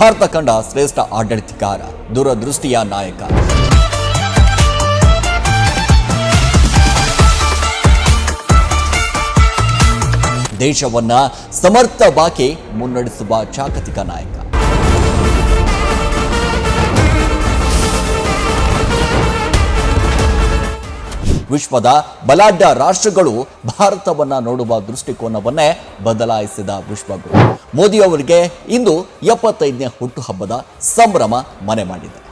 ಭಾರತ ಕಂಡ ಶ್ರೇಷ್ಠ ಆಡಳಿತಗಾರ ದೂರದೃಷ್ಟಿಯ ನಾಯಕ. ದೇಶವನ್ನ ಸಮರ್ಥವಾಗಿ ಮುನ್ನಡೆಸುವ ಜಾಗತಿಕ ನಾಯಕ. ವಿಶ್ವದ ಬಲಾಢ್ಯ ರಾಷ್ಟ್ರಗಳು ಭಾರತವನ್ನ ನೋಡುವ ದೃಷ್ಟಿಕೋನವನ್ನೇ ಬದಲಾಯಿಸಿದ ವಿಶ್ವಗುರು. ಮೋದಿ ಅವರಿಗೆ ಇಂದು ಎಪ್ಪತ್ತೈದನೇ ಹುಟ್ಟುಹಬ್ಬದ ಸಂಭ್ರಮ ಮನೆ ಮಾಡಿದೆ.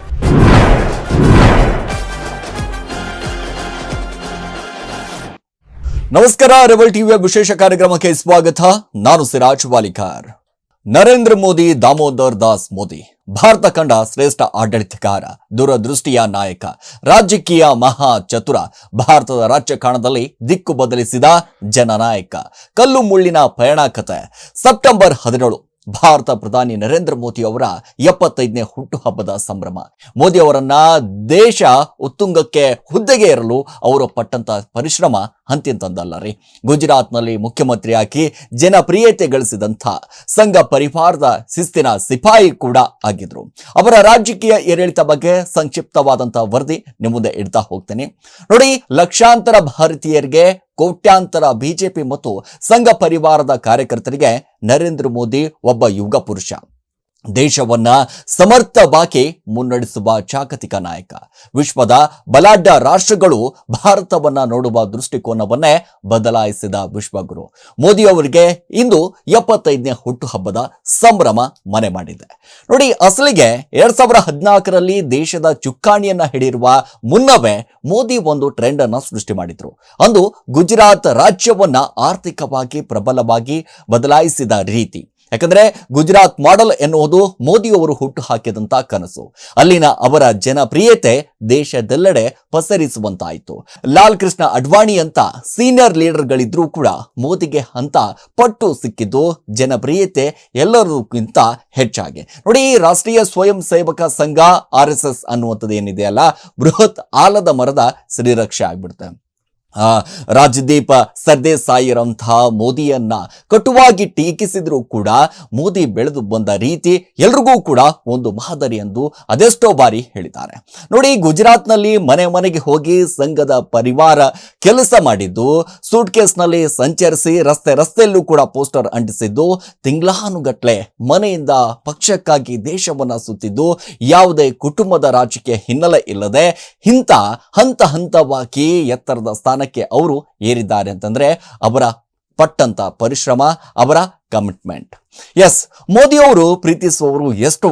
ನಮಸ್ಕಾರ, ರೆಬಲ್ ಟಿವಿಯ ವಿಶೇಷ ಕಾರ್ಯಕ್ರಮಕ್ಕೆ ಸ್ವಾಗತ. ನಾನು ಸಿರಾಜ್ ವಾಲಿಕಾರ್. ನರೇಂದ್ರ ಮೋದಿ, ದಾಮೋದರ್ ದಾಸ್ ಮೋದಿ. ಭಾರತ ಕಂಡ ಶ್ರೇಷ್ಠ ಆಡಳಿತಗಾರ, ದೂರದೃಷ್ಟಿಯ ನಾಯಕ, ರಾಜಕೀಯ ಮಹಾ ಚತುರ, ಭಾರತದ ರಾಜಕಾರಣದಲ್ಲಿ ದಿಕ್ಕು ಬದಲಿಸಿದ ಜನನಾಯಕ ಕಲ್ಲು ಮುಳ್ಳಿನ ಪಯಣ ಕತೆ ಸೆಪ್ಟೆಂಬರ್ ಹದಿನೇಳು, ಭಾರತ ಪ್ರಧಾನಿ ನರೇಂದ್ರ ಮೋದಿ ಅವರ ಎಪ್ಪತ್ತೈದನೇ ಹುಟ್ಟುಹಬ್ಬದ ಸಂಭ್ರಮ. ಮೋದಿ ಅವರನ್ನ ದೇಶ ಉತ್ತುಂಗಕ್ಕೆ ಹುದ್ದೆಗೆ ಇರಲು ಅವರು ಪಟ್ಟಂತ ಪರಿಶ್ರಮ ಅಂತಿಂತಂದಲ್ಲ ರೀ. ಗುಜರಾತ್ನಲ್ಲಿ ಮುಖ್ಯಮಂತ್ರಿ ಹಾಕಿ ಜನಪ್ರಿಯತೆ ಗಳಿಸಿದಂಥ ಸಂಘ ಪರಿವಾರದ ಶಿಸ್ತಿನ ಸಿಪಾಯಿ ಕೂಡ ಆಗಿದ್ರು. ಅವರ ರಾಜಕೀಯ ಏರಿಳಿತ ಬಗ್ಗೆ ಸಂಕ್ಷಿಪ್ತವಾದಂಥ ವರದಿ ನಿಮ್ಮ ಮುಂದೆ ಇಡ್ತಾ ಹೋಗ್ತೇನೆ. ನೋಡಿ, ಲಕ್ಷಾಂತರ ಭಾರತೀಯರಿಗೆ ಕೋಟ್ಯಾಂತರ ಬಿಜೆಪಿ ಮತ್ತು ಸಂಘ ಪರಿವಾರದ ಕಾರ್ಯಕರ್ತರಿಗೆ ನರೇಂದ್ರ ಮೋದಿ ಒಬ್ಬ ಯುಗ ಪುರುಷ. ದೇಶವನ್ನ ಸಮರ್ಥವಾಗಿ ಮುನ್ನಡೆಸುವ ಜಾಗತಿಕ ನಾಯಕ. ವಿಶ್ವದ ಬಲಾಢ್ಯ ರಾಷ್ಟ್ರಗಳು ಭಾರತವನ್ನ ನೋಡುವ ದೃಷ್ಟಿಕೋನವನ್ನೇ ಬದಲಾಯಿಸಿದ ವಿಶ್ವಗುರು. ಮೋದಿ ಅವರಿಗೆ ಇಂದು ಎಪ್ಪತ್ತೈದನೇ ಹುಟ್ಟುಹಬ್ಬದ ಸಂಭ್ರಮ ಮನೆ ಮಾಡಿದೆ. ನೋಡಿ, ಅಸಲಿಗೆ ಎರಡ್ ಸಾವಿರದ ಹದಿನಾಲ್ಕರಲ್ಲಿ ದೇಶದ ಚುಕ್ಕಾಣಿಯನ್ನ ಹಿಡಿರುವ ಮುನ್ನವೇ ಮೋದಿ ಒಂದು ಟ್ರೆಂಡ್ ಅನ್ನ ಸೃಷ್ಟಿ ಮಾಡಿದ್ರು. ಅಂದು ಗುಜರಾತ್ ರಾಜ್ಯವನ್ನ ಆರ್ಥಿಕವಾಗಿ ಪ್ರಬಲವಾಗಿ ಬದಲಾಯಿಸಿದ ರೀತಿ. ಯಾಕಂದ್ರೆ ಗುಜರಾತ್ ಮಾಡೆಲ್ ಎನ್ನುವುದು ಮೋದಿಯವರು ಹುಟ್ಟು ಹಾಕಿದಂತ ಕನಸು. ಅಲ್ಲಿನ ಅವರ ಜನಪ್ರಿಯತೆ ದೇಶದೆಲ್ಲೆಡೆ ಪಸರಿಸುವಂತಾಯಿತು. ಲಾಲ್ ಕೃಷ್ಣ ಅಡ್ವಾಣಿ ಅಂತ ಸೀನಿಯರ್ ಲೀಡರ್ಗಳಿದ್ರೂ ಕೂಡ ಮೋದಿಗೆ ಅಂತ ಪಟ್ಟು ಸಿಕ್ಕಿದ್ದು ಜನಪ್ರಿಯತೆ ಎಲ್ಲರಿಗಿಂತ ಹೆಚ್ಚಾಗಿ. ನೋಡಿ, ರಾಷ್ಟ್ರೀಯ ಸ್ವಯಂ ಸೇವಕ ಸಂಘ, ಆರ್ ಎಸ್ ಎಸ್ ಅನ್ನುವಂಥದ್ದು ಏನಿದೆಯಲ್ಲ, ಬೃಹತ್ ಆಲದ ಮರದ ಶ್ರೀರಕ್ಷೆ ಆಗ್ಬಿಡುತ್ತೆ. ರಾಜದೀಪ ಸರ್ದೇಸಾಯಿರಂಥ ಮೋದಿಯನ್ನ ಕಟುವಾಗಿ ಟೀಕಿಸಿದ್ರು ಕೂಡ ಮೋದಿ ಬೆಳೆದು ಬಂದ ರೀತಿ ಎಲ್ರಿಗೂ ಕೂಡ ಒಂದು ಮಾದರಿ ಎಂದು ಅದೆಷ್ಟೋ ಬಾರಿ ಹೇಳಿದ್ದಾರೆ. ನೋಡಿ, ಗುಜರಾತ್ನಲ್ಲಿ ಮನೆ ಮನೆಗೆ ಹೋಗಿ ಸಂಘದ ಪರಿವಾರ ಕೆಲಸ ಮಾಡಿದ್ದು ಸೂಟ್ ಕೇಸ್ನಲ್ಲಿ ಸಂಚರಿಸಿ ರಸ್ತೆ ರಸ್ತೆಯಲ್ಲೂ ಕೂಡ ಪೋಸ್ಟರ್ ಅಂಟಿಸಿದ್ದು, ತಿಂಗಳಾನುಗಟ್ಲೆ ಮನೆಯಿಂದ ಪಕ್ಷಕ್ಕಾಗಿ ದೇಶವನ್ನ ಸುತ್ತಿದ್ದು, ಯಾವುದೇ ಕುಟುಂಬದ ರಾಜಕೀಯ ಹಿನ್ನೆಲೆ ಇಲ್ಲದೆ ಇಂಥ ಹಂತ ಹಂತವಾಗಿ ಎತ್ತರದ ಸ್ಥಾನಕ್ಕೆ ಅವರು ಏರಿದ್ದಾರೆ ಅಂತಂದ್ರೆ ಅವರ ಪಟ್ಟಂತ ಪರಿಶ್ರಮ, ಅವರ ಕಮಿಟ್ಮೆಂಟ್ ಎಸ್ ಮೋದಿಯವರು ಪ್ರೀತಿಸುವವರು ಎಷ್ಟು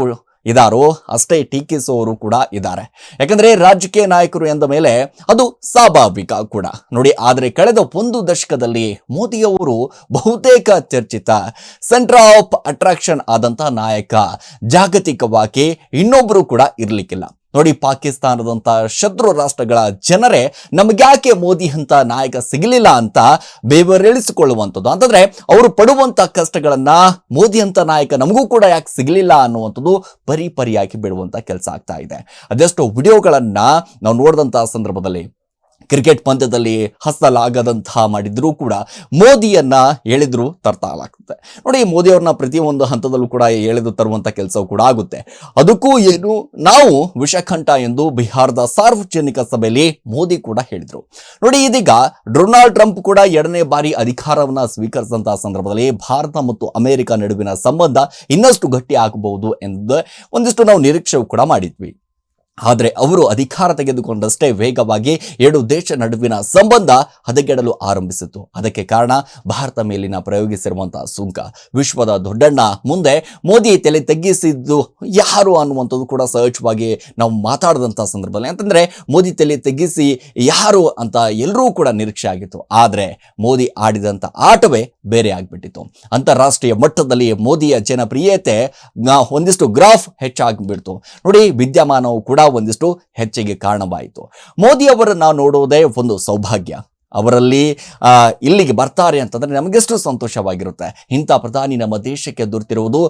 ಇದಾರೋ ಅಷ್ಟೇ ಟೀಕಿಸುವವರು ಕೂಡ ಇದ್ದಾರೆ. ಯಾಕಂದ್ರೆ ರಾಜಕೀಯ ನಾಯಕರು ಎಂದ ಮೇಲೆ ಅದು ಸ್ವಾಭಾವಿಕ ಕೂಡ. ನೋಡಿ, ಆದರೆ ಕಳೆದ ಒಂದು ದಶಕದಲ್ಲಿ ಮೋದಿಯವರು ಬಹುತೇಕ ಚರ್ಚಿತ ಸೆಂಟರ್ ಆಫ್ ಅಟ್ರಾಕ್ಷನ್ ಆದಂಥ ನಾಯಕ ಜಾಗತಿಕವಾಗಿ ಇನ್ನೊಬ್ಬರು ಕೂಡ ಇರ್ಲಿಕ್ಕಿಲ್ಲ. ನೋಡಿ ಪಾಕಿಸ್ತಾನದಂಥ ಶತ್ರು ರಾಷ್ಟ್ರಗಳ ಜನರೇ, ನಮಗ್ಯಾಕೆ ಮೋದಿ ಅಂತ ನಾಯಕ ಸಿಗಲಿಲ್ಲ ಅಂತ ಬೇವರಿಳಿಸಿಕೊಳ್ಳುವಂಥದ್ದು ಅಂತಂದ್ರೆ, ಅವರು ಪಡುವಂಥ ಕಷ್ಟಗಳನ್ನ ಮೋದಿ ಅಂತ ನಾಯಕ ನಮಗೂ ಕೂಡ ಯಾಕೆ ಸಿಗಲಿಲ್ಲ ಅನ್ನುವಂಥದ್ದು ಪರಿಪರಿಯಾಗಿ ಬಿಡುವಂತ ಕೆಲಸ ಆಗ್ತಾ ಇದೆ. ಅದೆಷ್ಟೋ ವಿಡಿಯೋಗಳನ್ನ ನಾವು ನೋಡಿದಂತಹ ಸಂದರ್ಭದಲ್ಲಿ ಕ್ರಿಕೆಟ್ ಪಂದ್ಯದಲ್ಲಿ ಹಸ್ತಲಾಗದಂತಹ ಮಾಡಿದ್ರೂ ಕೂಡ ಮೋದಿಯನ್ನ ಎಳೆದ್ರು ತರ್ತಾಲಾಗ್ತದೆ. ನೋಡಿ, ಮೋದಿ ಅವ್ರನ್ನ ಪ್ರತಿಯೊಂದು ಹಂತದಲ್ಲೂ ಕೂಡ ಎಳೆದು ತರುವಂತ ಕೆಲಸವೂ ಕೂಡ ಆಗುತ್ತೆ. ಅದಕ್ಕೂ ಏನು, ನಾವು ವಿಷಕಂಠ ಎಂದು ಬಿಹಾರದ ಸಾರ್ವಜನಿಕ ಸಭೆಯಲ್ಲಿ ಮೋದಿ ಕೂಡ ಹೇಳಿದರು. ನೋಡಿ, ಇದೀಗ ಡೊನಾಲ್ಡ್ ಟ್ರಂಪ್ ಕೂಡ ಎರಡನೇ ಬಾರಿ ಅಧಿಕಾರವನ್ನ ಸ್ವೀಕರಿಸಿದಂತಹ ಸಂದರ್ಭದಲ್ಲಿ ಭಾರತ ಮತ್ತು ಅಮೆರಿಕ ನಡುವಿನ ಸಂಬಂಧ ಇನ್ನಷ್ಟು ಗಟ್ಟಿ ಆಗಬಹುದು ಎಂದು ಒಂದಿಷ್ಟು ನಾವು ನಿರೀಕ್ಷೆ ಕೂಡ ಮಾಡಿದ್ವಿ. ಆದರೆ ಅವರು ಅಧಿಕಾರ ತೆಗೆದುಕೊಂಡಷ್ಟೇ ವೇಗವಾಗಿ ಎರಡು ದೇಶ ನಡುವಿನ ಸಂಬಂಧ ಹದಗೆಡಲು ಆರಂಭಿಸಿತು ಅದಕ್ಕೆ ಕಾರಣ ಭಾರತ ಮೇಲಿನ ಪ್ರಯೋಗಿಸಿರುವಂತಹ ಸುಂಕ. ವಿಶ್ವದ ದೊಡ್ಡಣ್ಣ ಮುಂದೆ ಮೋದಿ ತಲೆ ತಗ್ಗಿಸಿದ್ದು ಯಾರು ಅನ್ನುವಂಥದ್ದು ಕೂಡ ಸಹಜವಾಗಿ ನಾವು ಮಾತಾಡಿದಂಥ ಸಂದರ್ಭದಲ್ಲಿ. ಅಂತಂದ್ರೆ ಮೋದಿ ತಲೆ ತಗ್ಗಿಸಿ ಯಾರು ಅಂತ ಎಲ್ಲರೂ ಕೂಡ ನಿರೀಕ್ಷೆ ಆಗಿತ್ತು. ಆದರೆ ಮೋದಿ ಆಡಿದಂಥ ಆಟವೇ ಬೇರೆ ಆಗಿಬಿಟ್ಟಿತ್ತು. ಅಂತಾರಾಷ್ಟ್ರೀಯ ಮಟ್ಟದಲ್ಲಿ ಮೋದಿಯ ಜನಪ್ರಿಯತೆ ಒಂದಿಷ್ಟು ಗ್ರಾಫ್ ಹೆಚ್ಚಾಗಿಬಿಡ್ತು. ನೋಡಿ ವಿದ್ಯಮಾನವು ಕೂಡ ಒಂದಿಷ್ಟು ಹೆಚ್ಚಿಗೆ ಕಾರಣವಾಯಿತು. ಮೋದಿ ಅವರನ್ನು ನೋಡುವುದೇ ಒಂದು ಸೌಭಾಗ್ಯ. ಅವರಲ್ಲಿ ಇಲ್ಲಿಗೆ ಬರ್ತಾರೆ ಅಂತಂದ್ರೆ ನಮಗೆಷ್ಟು ಸಂತೋಷವಾಗಿರುತ್ತೆ. ಇಂಥ ಪ್ರಧಾನಿ ನಮ್ಮ ದೇಶಕ್ಕೆ ದೊರೆತಿರುವುದು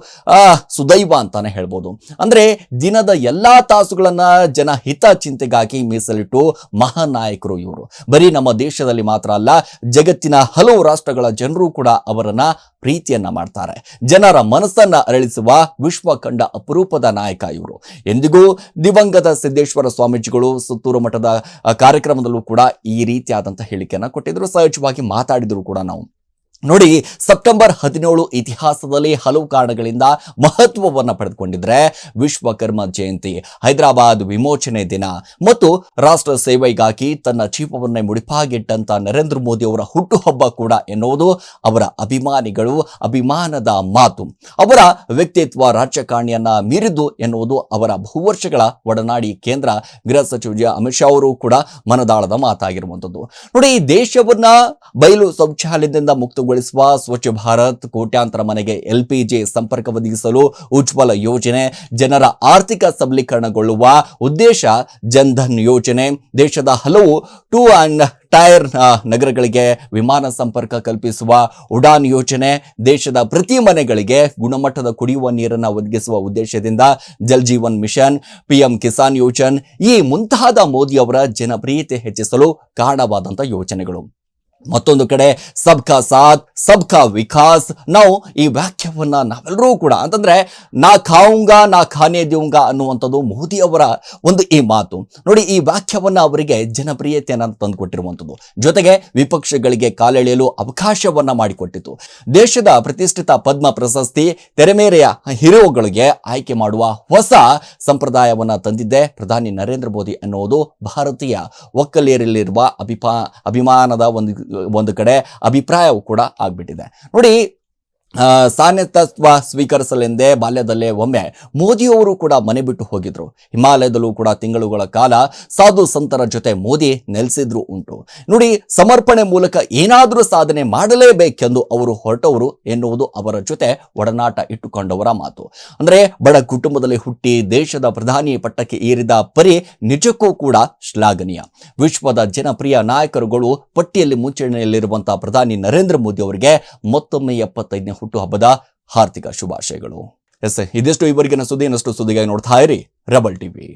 ಸುದೈವ ಅಂತಾನೆ ಹೇಳ್ಬೋದು. ಅಂದ್ರೆ ದಿನದ ಎಲ್ಲಾ ತಾಸುಗಳನ್ನು ಜನ ಹಿತ ಚಿಂತೆಗಾಗಿ ಮೀಸಲಿಟ್ಟು ಮಹಾನ್ ನಾಯಕರು ಇವರು. ಬರೀ ನಮ್ಮ ದೇಶದಲ್ಲಿ ಮಾತ್ರ ಅಲ್ಲ, ಜಗತ್ತಿನ ಹಲವು ರಾಷ್ಟ್ರಗಳ ಜನರು ಕೂಡ ಅವರನ್ನ ಪ್ರೀತಿಯನ್ನ ಮಾಡ್ತಾರೆ. ಜನರ ಮನಸ್ಸನ್ನ ಅರಳಿಸುವ ವಿಶ್ವ ಕಂಡ ಅಪರೂಪದ ನಾಯಕ ಇವರು. ಎಂದಿಗೂ ದಿವಂಗತ ಸಿದ್ದೇಶ್ವರ ಸ್ವಾಮೀಜಿಗಳು ಸುತ್ತೂರು ಮಠದ ಕಾರ್ಯಕ್ರಮದಲ್ಲೂ ಕೂಡ ಈ ರೀತಿಯಾದಂಥ ಹೇಳಿಕೆಯನ್ನ ಕೊಟ್ಟಿದ್ರು ಸಹಜವಾಗಿ ಮಾತಾಡಿದ್ರು ಕೂಡ ನಾವು ನೋಡಿ, ಸೆಪ್ಟೆಂಬರ್ ಹದಿನೇಳು ಇತಿಹಾಸದಲ್ಲಿ ಹಲವು ಕಾರಣಗಳಿಂದ ಮಹತ್ವವನ್ನು ಪಡೆದುಕೊಂಡಿದ್ರೆ ವಿಶ್ವಕರ್ಮ ಜಯಂತಿ, ಹೈದರಾಬಾದ್ ವಿಮೋಚನೆ ದಿನ ಮತ್ತು ರಾಷ್ಟ್ರ ಸೇವೆಗಾಗಿ ತನ್ನ ಜೀವವನ್ನೇ ಮುಡಿಪಾಗಿಟ್ಟಂತ ನರೇಂದ್ರ ಮೋದಿ ಅವರ ಹುಟ್ಟುಹಬ್ಬ ಕೂಡ ಎನ್ನುವುದು ಅವರ ಅಭಿಮಾನಿಗಳು, ಅಭಿಮಾನದ ಮಾತು ಅವರ ವ್ಯಕ್ತಿತ್ವ ರಾಜಕಾರಣಿಯನ್ನ ಮೀರಿದ್ದು ಎನ್ನುವುದು ಅವರ ಬಹುವರ್ಷಗಳ ಒಡನಾಡಿ ಕೇಂದ್ರ ಗೃಹ ಸಚಿವ. ಅಮಿತ್ ಶಾ ಅವರು ಕೂಡ ಮನದಾಳದ ಮಾತಾಗಿರುವಂಥದ್ದು ನೋಡಿ, ದೇಶವನ್ನ ಬಯಲು ಶೌಚಾಲಯದಿಂದ ಮುಕ್ತಗೊಳಿಸುವ ಸ್ವಚ್ಛ ಭಾರತ್ ಕೋಟ್ಯಾಂತರ ಮನೆಗೆ ಎಲ್ ಪಿ ಜಿ ಸಂಪರ್ಕ ಒದಗಿಸಲು ಉಜ್ವಲ ಯೋಜನೆ, ಜನರ ಆರ್ಥಿಕ ಸಬಲೀಕರಣಗೊಳ್ಳುವ ಉದ್ದೇಶ ಜನ್ಧನ್ ಯೋಜನೆ, ದೇಶದ ಹಲವು ಟೂ ಅಂಡ್ ಟೈರ್ ನಗರಗಳಿಗೆ ವಿಮಾನ ಸಂಪರ್ಕ ಕಲ್ಪಿಸುವ ಉಡಾನ್ ಯೋಜನೆ, ದೇಶದ ಪ್ರತಿ ಮನೆಗಳಿಗೆ ಗುಣಮಟ್ಟದ ಕುಡಿಯುವ ನೀರನ್ನು ಒದಗಿಸುವ ಉದ್ದೇಶದಿಂದ ಜಲ್ ಜೀವನ್ ಮಿಷನ್, ಪಿಎಂ ಕಿಸಾನ್ ಯೋಜನ್, ಈ ಮುಂತಾದ ಮೋದಿಯವರ ಜನಪ್ರಿಯತೆ ಹೆಚ್ಚಿಸಲು ಕಾರಣವಾದಂಥ ಯೋಜನೆಗಳು. ಮತ್ತೊಂದು ಕಡೆ, ಸಬ್ಕಾ ಸಾಥ್, ಸಬ್ಕಾ ವಿಕಾಸ್. ನಾವು ಈ ವಾಕ್ಯವನ್ನ ನಾವೆಲ್ಲರೂ ಕೂಡ ಅಂತಂದ್ರೆ, ನಾ ಖಾವುಂಗ, ನಾ ಖಾನೆ ದೇವುಂಗ ಅನ್ನುವಂಥದ್ದು ಮೋದಿ ಅವರ ಒಂದು ಈ ಮಾತು. ನೋಡಿ, ಈ ವಾಕ್ಯವನ್ನ ಅವರಿಗೆ ಜನಪ್ರಿಯತೆಯನ್ನ ತಂದುಕೊಟ್ಟಿರುವಂಥದ್ದು. ಜೊತೆಗೆ ವಿಪಕ್ಷಗಳಿಗೆ ಕಾಲೆಳೆಯಲು ಅವಕಾಶವನ್ನ ಮಾಡಿಕೊಟ್ಟಿತು. ದೇಶದ ಪ್ರತಿಷ್ಠಿತ ಪದ್ಮ ಪ್ರಶಸ್ತಿ ತೆರೆಮೇರೆಯ ಹೀರೋಗಳಿಗೆ ಆಯ್ಕೆ ಮಾಡುವ ಹೊಸ ಸಂಪ್ರದಾಯವನ್ನ ತಂದಿದ್ದೆ ಪ್ರಧಾನಿ ನರೇಂದ್ರ ಮೋದಿ ಅನ್ನುವುದು ಭಾರತೀಯ ಒಕ್ಕಲಿಯರಲ್ಲಿರುವ ಅಭಿಪಾ, ಅಭಿಮಾನದ ಒಂದು ಒಂದು ಕಡೆ ಅಭಿಪ್ರಾಯವೂ ಕೂಡ ಆಗ್ಬಿಟ್ಟಿದೆ. ನೋಡಿ ಆ, ಸಾನ್ನಿಧ್ಯತ್ವ ಸ್ವೀಕರಿಸಲೆಂದೇ ಬಾಲ್ಯದಲ್ಲೇ ಒಮ್ಮೆ ಮೋದಿಯವರು ಕೂಡ ಮನೆ ಬಿಟ್ಟು ಹೋಗಿದ್ರು. ಹಿಮಾಲಯದಲ್ಲೂ ಕೂಡ ತಿಂಗಳುಗಳ ಕಾಲ ಸಾಧು ಸಂತರ ಜೊತೆ ಮೋದಿ ನೆಲೆಸಿದ್ರು ಉಂಟು. ನೋಡಿ ಸಮರ್ಪಣೆ ಮೂಲಕ ಏನಾದರೂ ಸಾಧನೆ ಮಾಡಲೇಬೇಕೆಂದು ಅವರು ಹೊರಟವರು ಎನ್ನುವುದು ಅವರ ಜೊತೆ ಒಡನಾಟ ಇಟ್ಟುಕೊಂಡವರ ಮಾತು. ಅಂದ್ರೆ ಬಡ ಕುಟುಂಬದಲ್ಲಿ ಹುಟ್ಟಿ ದೇಶದ ಪ್ರಧಾನಿ ಪಟ್ಟಕ್ಕೆ ಏರಿದ ಪರಿ ನಿಜಕ್ಕೂ ಕೂಡ ಶ್ಲಾಘನೀಯ. ವಿಶ್ವದ ಜನಪ್ರಿಯ ನಾಯಕರುಗಳು ಪಟ್ಟಿಯಲ್ಲಿ ಮುಂಚೂಣಿಯಲ್ಲಿರುವಂತಹ ಪ್ರಧಾನಿ ನರೇಂದ್ರ ಮೋದಿ ಅವರಿಗೆ ಮತ್ತೊಮ್ಮೆ ಎಪ್ಪತ್ತೈದನೇ ಹುಟ್ಟುಹಬ್ಬದ ಹಾರ್ದಿಕ ಶುಭಾಶಯಗಳು. ಎಸ್ ಇದಿಷ್ಟು. ಇವರಿಗಿನ ಸುದ್ದಿ ಇನ್ನಷ್ಟು ಸುದ್ದಿಗಾಗಿ ನೋಡ್ತಾ ಇರಿ ರಬಲ್ ಟಿವಿ.